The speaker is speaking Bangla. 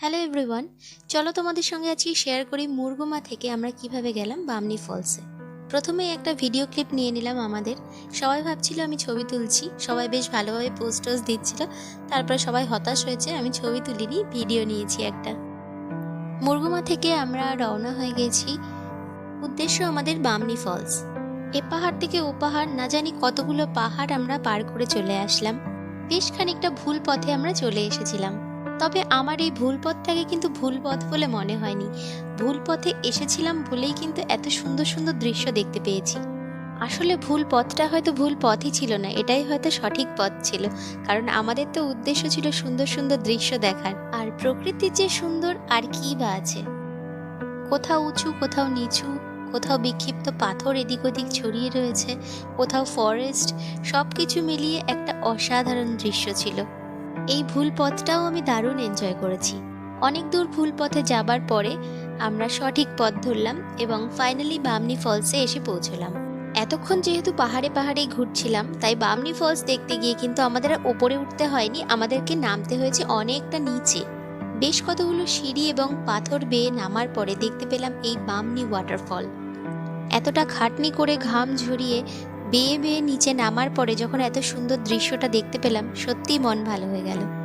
হ্যালো এভরিওয়ান চলো তোমাদের সঙ্গে আজকে শেয়ার করি মুরগুমা থেকে আমরা কীভাবে গেলাম বামনি ফলসে প্রথমে একটা ভিডিও ক্লিপ নিয়ে নিলাম আমাদের। সবাই ভাবছিল আমি ছবি তুলছি। সবাই বেশ ভালোভাবে পোস্ট টোস্ট দিচ্ছিল। তারপরে সবাই হতাশ হয়েছে, আমি ছবি তুলিনি ভিডিও নিয়েছি একটা। মুরগুমা থেকে আমরা রওনা হয়ে গেছি। উদ্দেশ্য আমাদের বামনি ফলস এ পাহাড় থেকে ও পাহাড়, না জানি কতগুলো পাহাড় আমরা পার করে চলে আসলাম। বেশ খানিকটা ভুল পথে আমরা চলে এসেছিলাম। তবে আমার এই ভুল পথটাকে কিন্তু ভুল পথ বলে মনে হয়নি। ভুল পথে এসেছিলাম বলেই কিন্তু এত সুন্দর সুন্দর দৃশ্য দেখতে পেয়েছি। আসলে ভুল পথটা হয়তো ভুল পথই ছিল না, এটাই হয়তো সঠিক পথ ছিল। কারণ আমাদের তো উদ্দেশ্য ছিল সুন্দর সুন্দর দৃশ্য দেখার। আর প্রকৃতির যে সুন্দর, আর কি বা আছে? কোথাও উঁচু, কোথাও নিচু, কোথাও বিক্ষিপ্ত পাথর এদিক ওদিক ছড়িয়ে রয়েছে, কোথাও ফরেস্ট সব কিছু মিলিয়ে একটা অসাধারণ দৃশ্য ছিল। এই ভুল পথটাও আমি দারুণ এনজয় করেছি। অনেক দূর ভুল পথে যাবার পরে আমরা সঠিক পথ ধরলাম এবং ফাইনালি বামনি ফলসে এসে পৌঁছলাম। এতক্ষণ যেহেতু পাহাড়ে পাহাড়েই ঘুরছিলাম, তাই বামনি ফলস দেখতে গিয়ে কিন্তু আমাদের ওপরে উঠতে হয়নি, আমাদেরকে নামতে হয়েছে অনেকটা নিচে। বেশ কতগুলো সিঁড়ি এবং পাথর বেয়ে নামার পরে দেখতে পেলাম এই বামনি ওয়াটারফল এতটা খাটনি করে ঘাম ঝরিয়ে বেয়ে বেয়ে নিচে নামার পরে যখন এত সুন্দর দৃশ্যটা দেখতে পেলাম, সত্যিই মন ভালো হয়ে গেল।